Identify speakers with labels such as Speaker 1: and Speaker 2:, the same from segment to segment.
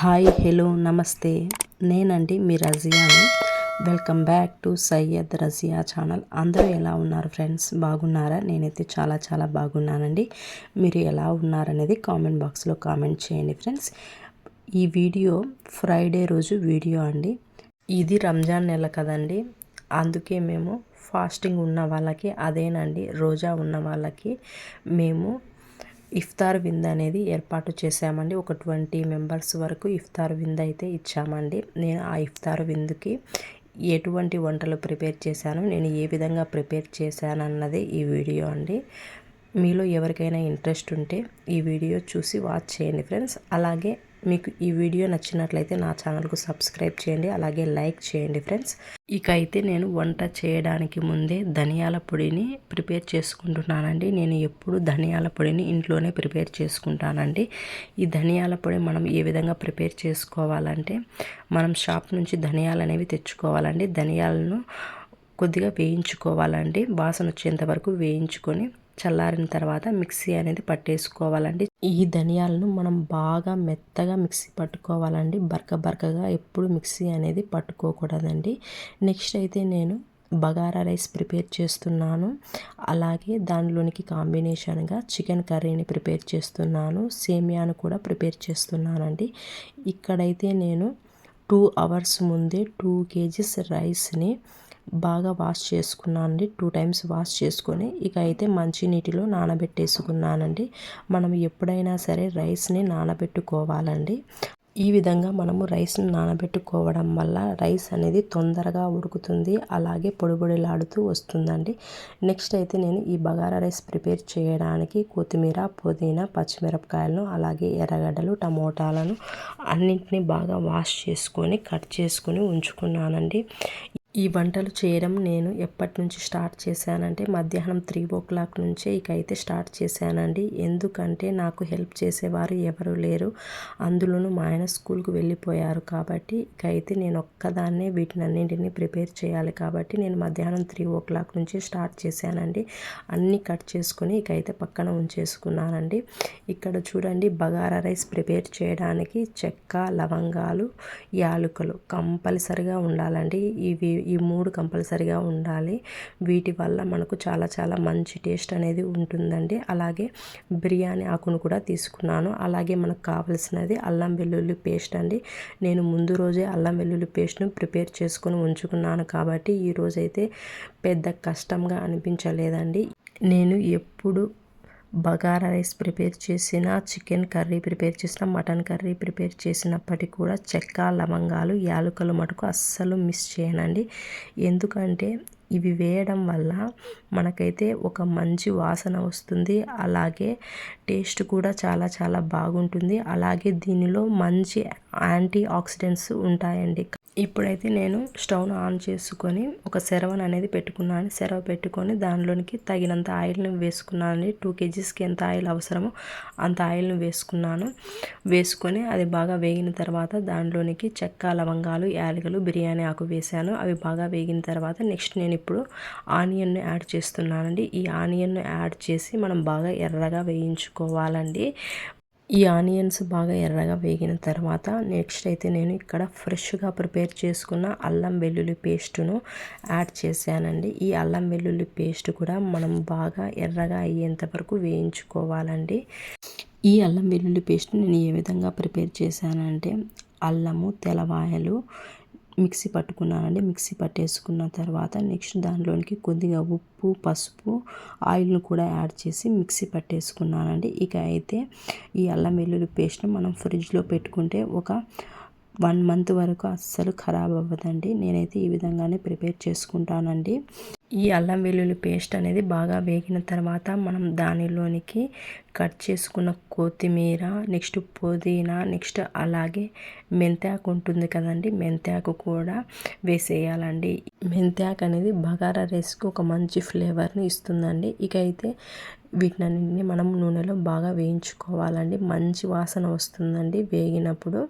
Speaker 1: Hi hello నమస్తే. నేనండి మీ రజియాని. Welcome back to Syed Raziya channel. అందరూ ఎలా ఉన్నారు ఫ్రెండ్స్? బాగున్నారా? నేనైతే చాలా చాలా బాగున్నానండి. మీరు ఎలా ఉన్నారనేది కామెంట్ బాక్స్లో కామెంట్ చేయండి ఫ్రెండ్స్. ఈ వీడియో ఫ్రైడే రోజు వీడియో అండి. ఇది రంజాన్ నెల కదండి. అందుకే మేము ఫాస్టింగ్ ఉన్న వాళ్ళకి అదేనండి రోజా ఉన్న వాళ్ళకి మేము ఇఫ్తార్ వింద్ అనేది ఏర్పాటు చేశామండి. ఒక ట్వంటీ మెంబర్స్ వరకు ఇఫ్తార్ వింద్ అయితే ఇచ్చామండి. నేను ఆ ఇఫ్తార్ విందుకి ఎటువంటి వంటలు ప్రిపేర్ చేశాను నేను ఏ విధంగా ప్రిపేర్ చేశాను ఈ వీడియో అండి. మీలో ఎవరికైనా ఇంట్రెస్ట్ ఉంటే ఈ వీడియో చూసి వాచ్ చేయండి ఫ్రెండ్స్. అలాగే మీకు ఈ వీడియో నచ్చినట్లయితే నా ఛానల్కు సబ్స్క్రైబ్ చేయండి అలాగే లైక్ చేయండి ఫ్రెండ్స్. ఇక అయితే నేను వంట చేయడానికి ముందే ధనియాల పొడిని ప్రిపేర్ చేసుకుంటున్నానండి. నేను ఎప్పుడు ధనియాల పొడిని ఇంట్లోనే ప్రిపేర్ చేసుకుంటానండి. ఈ ధనియాల పొడి మనం ఏ విధంగా ప్రిపేర్ చేసుకోవాలంటే మనం షాప్ నుంచి ధనియాలు అనేవి తెచ్చుకోవాలండి. ధనియాలను కొద్దిగా వేయించుకోవాలండి. వాసన వచ్చేంత వరకు వేయించుకొని చల్లారిన తర్వాత మిక్సీ అనేది పట్టేసుకోవాలండి. ఈ ధనియాలను మనం బాగా మెత్తగా మిక్సీ పట్టుకోవాలండి. బరక బరకగా ఎప్పుడు మిక్సీ అనేది పట్టుకోకూడదండి. నెక్స్ట్ అయితే నేను బగారా రైస్ ప్రిపేర్ చేస్తున్నాను. అలాగే దానిలోనికి కాంబినేషన్గా చికెన్ కర్రీని ప్రిపేర్ చేస్తున్నాను. సేమియాను కూడా ప్రిపేర్ చేస్తున్నానండి. ఇక్కడైతే నేను టూ అవర్స్ ముందే టూ కేజీస్ రైస్ని బాగా వాష్ చేసుకున్నానండి. టూ టైమ్స్ వాష్ చేసుకొని ఇక అయితే మంచి నీటిలో నానబెట్టేసుకున్నానండి. మనం ఎప్పుడైనా సరే రైస్ని నానబెట్టుకోవాలండి. ఈ విధంగా మనము రైస్ని నానబెట్టుకోవడం వల్ల రైస్ అనేది తొందరగా ఉడుకుతుంది అలాగే పొడిపొడిలాడుతూ వస్తుందండి. నెక్స్ట్ అయితే నేను ఈ బగారా రైస్ ప్రిపేర్ చేయడానికి కొత్తిమీర పుదీనా పచ్చిమిరపకాయలను అలాగే ఎర్రగడ్డలు టమోటాలను అన్నింటినీ బాగా వాష్ చేసుకొని కట్ చేసుకొని ఉంచుకున్నానండి. ఈ వంటలు చేయడం నేను ఎప్పటి నుంచి స్టార్ట్ చేశానంటే మధ్యాహ్నం త్రీ ఓ క్లాక్ నుంచే ఇక అయితే స్టార్ట్ చేశానండి. ఎందుకంటే నాకు హెల్ప్ చేసేవారు ఎవరు లేరు. అందులోనూ మా ఆయన స్కూల్కి వెళ్ళిపోయారు కాబట్టి ఇక అయితే నేను ఒక్కదాన్నే వీటినన్నింటినీ ప్రిపేర్ చేయాలి కాబట్టి నేను మధ్యాహ్నం త్రీ ఓ క్లాక్ నుంచి స్టార్ట్ చేశానండి. అన్నీ కట్ చేసుకుని ఇక అయితే పక్కన ఉంచేసుకున్నానండి. ఇక్కడ చూడండి బగారా రైస్ ప్రిపేర్ చేయడానికి చెక్క లవంగాలు యాలకులు కంపల్సరిగా ఉండాలండి. ఇవి ఈ మూడు కంపల్సరిగా ఉండాలి. వీటి వల్ల మనకు చాలా చాలా మంచి టేస్ట్ అనేది ఉంటుందండి. అలాగే బిర్యానీ ఆకును కూడా తీసుకున్నాను. అలాగే మనకు కావలసినది అల్లం వెల్లుల్లి పేస్ట్ అండి. నేను ముందు రోజే అల్లం వెల్లుల్లి పేస్ట్ను ప్రిపేర్ చేసుకొని ఉంచుకున్నాను కాబట్టి ఈరోజైతే పెద్ద కష్టంగా అనిపించలేదండి. నేను ఎప్పుడు బగారా రైస్ ప్రిపేర్ చేసిన చికెన్ కర్రీ ప్రిపేర్ చేసిన మటన్ కర్రీ ప్రిపేర్ చేసినప్పటికీ కూడా చెక్క లవంగాలు యాలకులు మటుకు అస్సలు మిస్ చేయనండి. ఎందుకంటే ఇవి వేయడం వల్ల మనకైతే ఒక మంచి వాసన వస్తుంది అలాగే టేస్ట్ కూడా చాలా చాలా బాగుంటుంది. అలాగే దీనిలో మంచి యాంటీ ఆక్సిడెంట్స్ ఉంటాయండి. ఇప్పుడైతే నేను స్టవ్ను ఆన్ చేసుకొని ఒక సెరవన్ అనేది పెట్టుకున్నాను సెరవ పెట్టుకొని దానిలోనికి తగినంత ఆయిల్ని వేసుకున్నాను టూ కేజీస్కి ఎంత ఆయిల్ అవసరమో అంత ఆయిల్ని వేసుకున్నాను. వేసుకొని అది బాగా వేగిన తర్వాత దానిలోనికి చెక్క లవంగాలు యాలకులు బిర్యానీ ఆకు వేసాను అవి బాగా వేగిన తర్వాత నెక్స్ట్ నేను ఇప్పుడు ఆనియన్ను యాడ్ చేస్తున్నానండి. ఈ ఆనియన్ను యాడ్ చేసి మనం బాగా ఎర్రగా వేయించుకోవాలండి. ఈ ఆనియన్స్ బాగా ఎర్రగా వేగిన తర్వాత నెక్స్ట్ అయితే నేను ఇక్కడ ఫ్రెష్గా ప్రిపేర్ చేసుకున్న అల్లం వెల్లుల్లి పేస్టును యాడ్ చేశానండి. ఈ అల్లం వెల్లుల్లి పేస్ట్ కూడా మనం బాగా ఎర్రగా అయ్యేంత వరకు వేయించుకోవాలండి. ఈ అల్లం వెల్లుల్లి పేస్ట్ నేను ఏ విధంగా ప్రిపేర్ చేశానంటే అల్లము తెలవాయలు మిక్సీ పట్టుకున్నానండి. మిక్సీ పట్టేసుకున్న తర్వాత నెక్స్ట్ దానిలోనికి కొద్దిగా ఉప్పు పసుపు ఆయిల్ను కూడా యాడ్ చేసి మిక్సీ పట్టేసుకున్నానండి. ఇక అయితే ఈ అల్లం వెల్లుల్లి పేస్ట్ని మనం ఫ్రిడ్జ్లో పెట్టుకుంటే ఒక వన్ మంత్ వరకు అస్సలు ఖరాబ్ అవ్వదండి. నేనైతే ఈ విధంగానే ప్రిపేర్ చేసుకుంటానండి. ఈ అల్లం వెల్లుల్లి పేస్ట్ అనేది బాగా వేగిన తర్వాత మనం దానిలోనికి కట్ చేసుకున్న కొత్తిమీర నెక్స్ట్ పుదీనా నెక్స్ట్ అలాగే మెంతాకు ఉంటుంది కదండి మెంతాకు కూడా వేసేయాలండి. మెంతాకు అనేది బగారా రైస్కి ఒక మంచి ఫ్లేవర్ని ఇస్తుందండి. ఇక అయితే వీటినన్నింటినీ మనం నూనెలో బాగా వేయించుకోవాలండి. మంచి వాసన వస్తుందండి వేగినప్పుడు.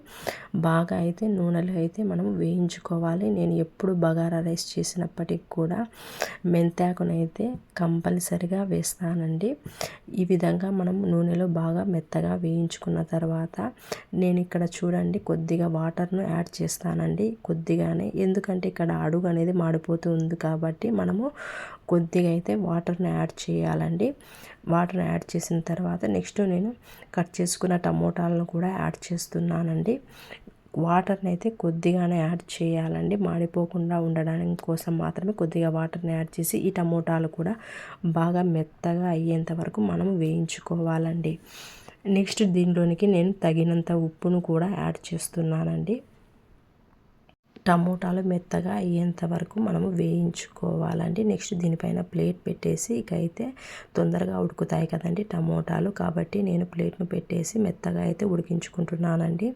Speaker 1: బాగా అయితే నూనెలో అయితే మనం వేయించుకోవాలి. నేను ఎప్పుడు బగారా రైస్ చేసినప్పటికి కూడా మెంతాకునైతే కంపల్సరిగా వేస్తానండి. ఈ విధంగా మనం నూనెలో బాగా మెత్తగా వేయించుకున్న తర్వాత నేను ఇక్కడ చూడండి కొద్దిగా వాటర్ను యాడ్ చేస్తానండి. కొద్దిగానే ఎందుకంటే ఇక్కడ అడుగు అనేది మాడిపోతుంది కాబట్టి మనము కొద్దిగా అయితే వాటర్ని యాడ్ చేయాలండి. వాటర్ యాడ్ చేసిన తర్వాత నెక్స్ట్ నేను కట్ చేసుకున్న టమోటాలను కూడా యాడ్ చేస్తున్నానండి. వాటర్ని అయితే కొద్దిగానే యాడ్ చేయాలండి. మాడిపోకుండా ఉండడానికి కోసం మాత్రమే కొద్దిగా వాటర్ని యాడ్ చేసి ఈ టమోటాలు కూడా బాగా మెత్తగా అయ్యేంత వరకు మనం వేయించుకోవాలండి. నెక్స్ట్ దీనిలోనికి నేను తగినంత ఉప్పును కూడా యాడ్ చేస్తున్నానండి. టమోటాలు మెత్తగా అయ్యేంత వరకు మనము వేయించుకోవాలండి. నెక్స్ట్ దీనిపైన ప్లేట్ పెట్టేసి ఇక అయితే తొందరగా ఉడుకుతాయి కదండి టమోటాలు. కాబట్టి నేను ప్లేట్ను పెట్టేసి మెత్తగా అయితే ఉడికించుకుంటున్నానండి.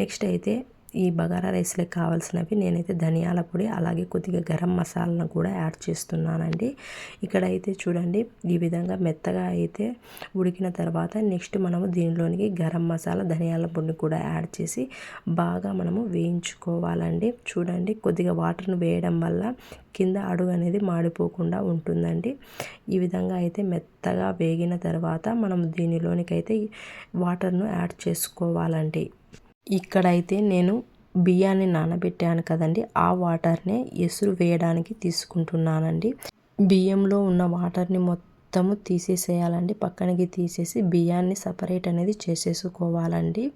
Speaker 1: నెక్స్ట్ అయితే ఈ బగారా రైస్లోకి కావాల్సినవి నేనైతే ధనియాల పొడి అలాగే కొద్దిగా గరం మసాలాను కూడా యాడ్ చేస్తున్నానండి. ఇక్కడ అయితే చూడండి ఈ విధంగా మెత్తగా అయితే ఉడికిన తర్వాత నెక్స్ట్ మనము దీనిలోనికి గరం మసాలా ధనియాల పొడిని కూడా యాడ్ చేసి బాగా మనము వేయించుకోవాలండి. చూడండి కొద్దిగా వాటర్ను వేయడం వల్ల కింద అడుగు అనేది మాడిపోకుండా ఉంటుందండి. ఈ విధంగా అయితే మెత్తగా వేగిన తర్వాత మనం దీనిలోనికైతే వాటర్ను యాడ్ చేసుకోవాలండి. ఇక్కడైతే నేను బియ్యాన్ని నానబెట్టాను కదండి. ఆ వాటర్నే ఎసురు వేయడానికి తీసుకుంటున్నానండి. బియ్యంలో ఉన్న వాటర్ని మొత్తము తీసేసేయాలండి. పక్కనకి తీసేసి బియ్యాన్ని సపరేట్ అనేది చేసేసుకోవాలండి.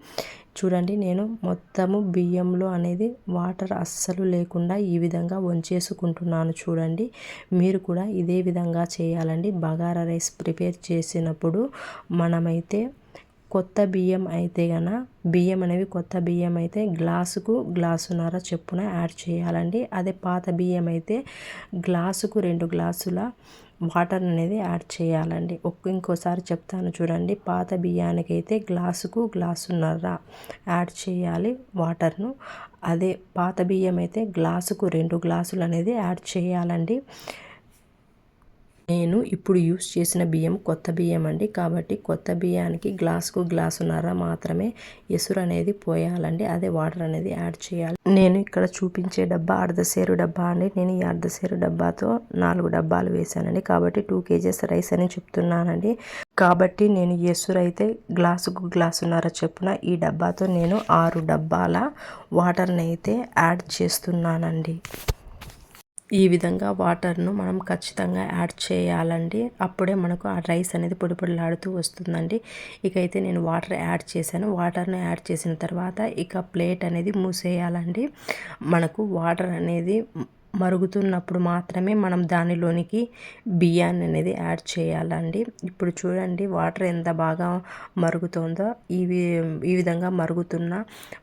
Speaker 1: చూడండి నేను మొత్తము బియ్యంలో అనేది వాటర్ అస్సలు లేకుండా ఈ విధంగా వంచేసుకుంటున్నాను చూడండి. మీరు కూడా ఇదే విధంగా చేయాలండి. బగారా రైస్ ప్రిపేర్ చేసినప్పుడు మనమైతే కొత్త బియ్యం అయితే గన బియ్యం అనేవి కొత్త బియ్యం అయితే గ్లాసుకు గ్లాసున్నర చెప్పున యాడ్ చేయాలండి. అదే పాత బియ్యం అయితే గ్లాసుకు రెండు గ్లాసుల వాటర్ అనేది యాడ్ చేయాలండి. ఒక్క ఇంకోసారి చెప్తాను చూడండి. పాత బియ్యానికి అయితే గ్లాసుకు గ్లాసున్నర యాడ్ చేయాలి వాటర్ను. అదే పాత బియ్యం అయితే గ్లాసుకు రెండు గ్లాసులు అనేది యాడ్ చేయాలండి. నేను ఇప్పుడు యూస్ చేసిన బియ్యం కొత్త బియ్యం అండి. కాబట్టి కొత్త బియ్యానికి గ్లాసుకు గ్లాసున్నర మాత్రమే ఎసురు అనేది పోయాలండి. అదే వాటర్ అనేది యాడ్ చేయాలి. నేను ఇక్కడ చూపించే డబ్బా అర్ధసేరు డబ్బా అండి. నేను ఈ అర్ధసేరు డబ్బాతో నాలుగు డబ్బాలు వేశానండి. కాబట్టి టూ కేజెస్ రైస్ అని చెప్తున్నానండి. కాబట్టి నేను ఎసురు అయితే గ్లాసుకు గ్లాసున్నర చెప్పున ఈ డబ్బాతో నేను ఆరు డబ్బాల వాటర్ని అయితే యాడ్ చేస్తున్నానండి. ఈ విధంగా వాటర్ను మనం ఖచ్చితంగా యాడ్ చేయాలండి. అప్పుడే మనకు ఆ రైస్ అనేది పొడి పొడిలాడుతూ వస్తుందండి. ఇక అయితే నేను వాటర్ యాడ్ చేశాను. వాటర్ను యాడ్ చేసిన తర్వాత ఇక ప్లేట్ అనేది మూసేయాలండి. మనకు వాటర్ అనేది మరుగుతున్నప్పుడు మాత్రమే మనం దానిలోనికి బియ్యాన్ని అనేది యాడ్ చేయాలండి. ఇప్పుడు చూడండి వాటర్ ఎంత బాగా మరుగుతుందో ఇవి ఈ విధంగా మరుగుతున్న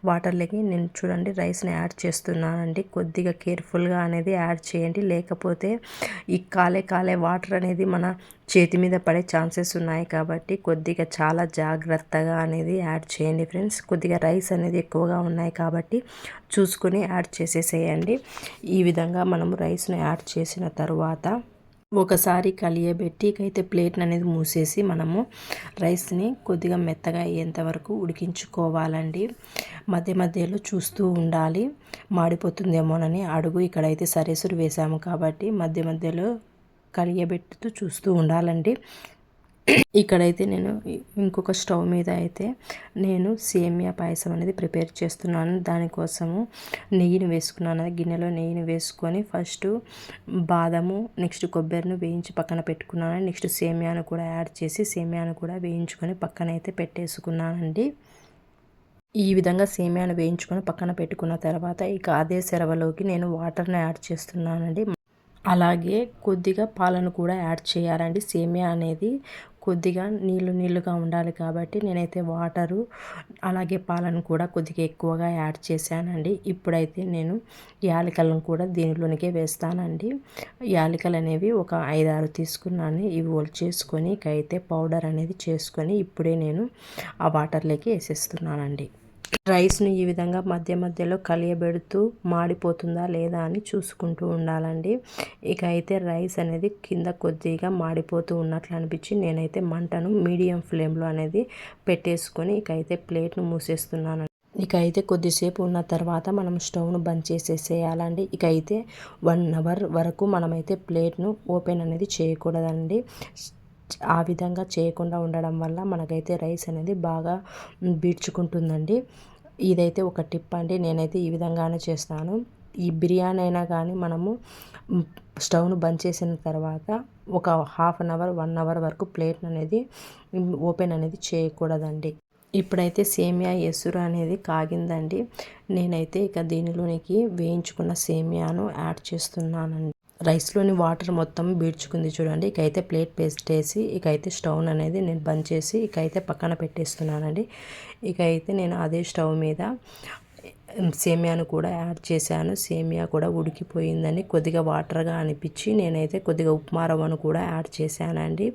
Speaker 1: వాటర్లకి నేను చూడండి రైస్ని యాడ్ చేస్తున్నానండి. కొద్దిగా కేర్ఫుల్గా అనేది యాడ్ చేయండి. లేకపోతే ఈ కాలే కాలే వాటర్ అనేది మన చేతి మీద పడే ఛాన్సెస్ ఉన్నాయి కాబట్టి కొద్దిగా చాలా జాగ్రత్తగా అనేది యాడ్ చేయండి ఫ్రెండ్స్. కొద్దిగా రైస్ అనేది ఎక్కువగా ఉన్నాయి కాబట్టి చూసుకొని యాడ్ చేసేసేయండి. ఈ విధంగా మనము రైస్ను యాడ్ చేసిన తర్వాత ఒకసారి కలియబెట్టి అయితే ప్లేట్ అనేది మూసేసి మనము రైస్ని కొద్దిగా మెత్తగా అయ్యేంత వరకు ఉడికించుకోవాలండి. మధ్య మధ్యలో చూస్తూ ఉండాలి. మాడిపోతుందేమోనని అడుగు. ఇక్కడైతే సరేసురు వేసాము కాబట్టి మధ్య మధ్యలో కలియబెట్టుతూ చూస్తూ ఉండాలండి. ఇక్కడైతే నేను ఇంకొక స్టవ్ మీద అయితే నేను సేమియా పాయసం అనేది ప్రిపేర్ చేస్తున్నాను. దానికోసము నెయ్యిని వేసుకున్నాను. గిన్నెలో నెయ్యిని వేసుకొని ఫస్ట్ బాదము నెక్స్ట్ కొబ్బరిని వేయించి పక్కన పెట్టుకున్నాను. నెక్స్ట్ సేమియాను కూడా యాడ్ చేసి సేమియాను కూడా వేయించుకొని పక్కన అయితే పెట్టేసుకున్నానండి. ఈ విధంగా సేమియాను వేయించుకొని పక్కన పెట్టుకున్న తర్వాత ఇక అదే సెరవలోకి నేను వాటర్ని యాడ్ చేస్తున్నానండి. అలాగే కొద్దిగా పాలను కూడా యాడ్ చేయాలండి. సేమియా అనేది కొద్దిగా నీళ్ళు నీళ్ళుగా ఉండాలి కాబట్టి నేనైతే వాటరు అలాగే పాలను కూడా కొద్దిగా ఎక్కువగా యాడ్ చేశానండి. ఇప్పుడైతే నేను యాలకలను కూడా దీనిలోనికే వేస్తానండి. యాలకలు అనేవి ఒక ఐదారు తీసుకున్నాను. ఇవి చేసుకొని ఇకైతే పౌడర్ అనేది చేసుకొని ఇప్పుడే నేను ఆ వాటర్లోకి వేసేస్తున్నానండి. రైస్ను ఈ విధంగా మధ్య మధ్యలో కలియబెడుతూ మాడిపోతుందా లేదా అని చూసుకుంటూ ఉండాలండి. ఇక అయితే రైస్ అనేది కింద కొద్దిగా మాడిపోతూ ఉన్నట్లు అనిపించి నేనైతే మంటను మీడియం ఫ్లేమ్లో అనేది పెట్టేసుకొని ఇక అయితే ప్లేట్ను మూసేస్తున్నాను. ఇక అయితే కొద్దిసేపు ఉన్న తర్వాత మనం స్టవ్ను బంద్ చేసేసేయాలండి. ఇక అయితే వన్ అవర్ వరకు మనమైతే ప్లేట్ను ఓపెన్ అనేది చేయకూడదండి. ఆ విధంగా చేయకుండా ఉండడం వల్ల మనకైతే రైస్ అనేది బాగా బీడ్చుకుంటుందండి. ఇదైతే ఒక టిప్ అండి. నేనైతే ఈ విధంగానే చేస్తాను. ఈ బిర్యానీ అయినా కానీ మనము స్టవ్ను బంద్ చేసిన తర్వాత ఒక half an hour one hour వరకు ప్లేట్ అనేది ఓపెన్ అనేది చేయకూడదండి. ఇప్పుడైతే సేమియా ఎసురు అనేది కాగిందండి. నేనైతే ఇక దీనిలోనికి వేయించుకున్న సేమియాను యాడ్ చేస్తున్నానండి. రైస్లోని వాటర్ మొత్తం బీడ్చుకుంది చూడండి. ఇక అయితే ప్లేట్ పేస్ట్ వేసి ఇకైతే స్టవ్ అనేది నేను బంద్ చేసి ఇకైతే పక్కన పెట్టేస్తున్నానండి. ఇక అయితే నేను అదే స్టవ్ మీద సేమియాను కూడా యాడ్ చేశాను. సేమియా కూడా ఉడికిపోయిందని కొద్దిగా వాటర్గా అనిపించి నేనైతే కొద్దిగా ఉప్మా రవ్వను కూడా యాడ్ చేశానండి.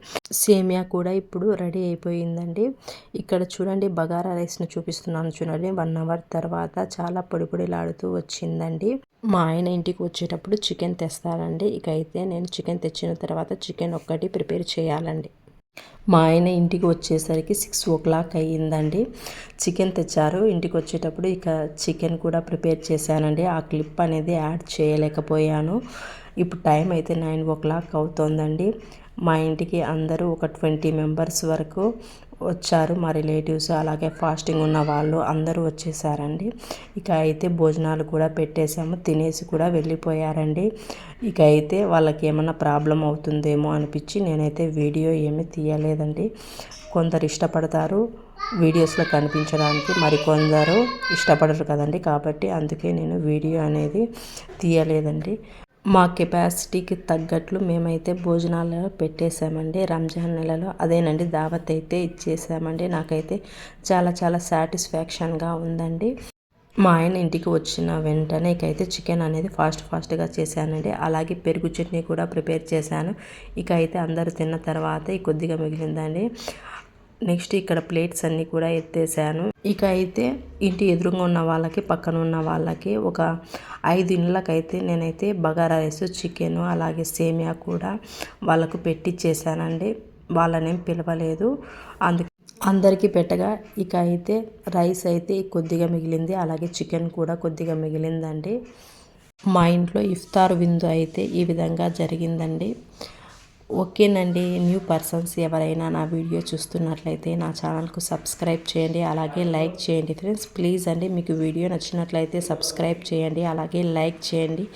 Speaker 1: సేమియా కూడా ఇప్పుడు రెడీ అయిపోయిందండి. ఇక్కడ చూడండి బగారా రైస్ను చూపిస్తున్నాను చూడండి. వన్ అవర్ తర్వాత చాలా పొడి పొడిలాడుతూ వచ్చిందండి. మా ఆయన ఇంటికి వచ్చేటప్పుడు చికెన్ తెస్తారండి. ఇక అయితే నేను చికెన్ తెచ్చిన తర్వాత చికెన్ ఒక్కటి ప్రిపేర్ చేయాలండి. మా ఆయన ఇంటికి వచ్చేసరికి సిక్స్ ఓ క్లాక్ అయ్యిందండి. చికెన్ తెచ్చారు. ఇంటికి వచ్చేటప్పుడు ఇక చికెన్ కూడా ప్రిపేర్ చేశానండి. ఆ క్లిప్ అనేది యాడ్ చేయలేకపోయాను. ఇప్పుడు టైం అయితే నైన్ ఓ క్లాక్ అవుతోందండి. మా ఇంటికి అందరూ ఒక ట్వంటీ మెంబర్స్ వరకు వచ్చారు మా రిలేటివ్స్ అలాగే ఫాస్టింగ్ ఉన్న వాళ్ళు అందరూ వచ్చేసారండి. ఇక అయితే భోజనాలు కూడా పెట్టేసాము తినేసి కూడా వెళ్ళిపోయారండి. ఇక అయితే వాళ్ళకి ఏమన్నా ప్రాబ్లం అవుతుందేమో అనిపించి నేనైతే వీడియో ఏమీ తీయలేదండి. కొందరు ఇష్టపడతారు వీడియోస్లో కనిపించడానికి మరికొందరు ఇష్టపడరు కదండి. కాబట్టి అందుకే నేను వీడియో అనేది తీయలేదండి. మా కెపాసిటీకి తగ్గట్లు మేమైతే భోజనాలు పెట్టేశామండి. రంజాన్ నెలలో అదేనండి దావత్ అయితే ఇచ్చేసామండి నాకైతే చాలా చాలా సాటిస్ఫాక్షన్గా ఉందండి. మా ఆయన ఇంటికి వచ్చిన వెంటనే ఇకైతే చికెన్ అనేది ఫాస్ట్ ఫాస్ట్గా చేశానండి. అలాగే పెరుగు చట్నీ కూడా ప్రిపేర్ చేశాను. ఇక అయితే అందరూ తిన్న తర్వాత ఈ కొద్దిగా మిగిలిందండి. నెక్స్ట్ ఇక్కడ ప్లేట్స్ అన్నీ కూడా ఎత్తేసాను. ఇక అయితే ఇంటి ఎదురుగా ఉన్న వాళ్ళకి పక్కన ఉన్న వాళ్ళకి ఒక ఐదు ఇళ్ళకైతే నేనైతే బగారా రైస్ చికెన్ అలాగే సేమియా కూడా వాళ్ళకు పెట్టిచ్చేసానండి. వాళ్ళనేం పిలవలేదు. అందుకే అందరికీ పెట్టగా ఇక అయితే రైస్ అయితే కొద్దిగా మిగిలింది అలాగే చికెన్ కూడా కొద్దిగా మిగిలిందండి. మా ఇంట్లో ఇఫ్తార్ విందు అయితే ఈ విధంగా జరిగిందండి. ఓకేనండి న్యూ పర్సన్స్ ఎవరైనా నా వీడియో చూస్తున్నట్లయితే నా ఛానల్కు సబ్స్క్రైబ్ చేయండి అలాగే లైక్ చేయండి. ఫ్రెండ్స్ ప్లీజ్ అండి మీకు వీడియో నచ్చినట్లయితే సబ్స్క్రైబ్ చేయండి అలాగే లైక్ చేయండి.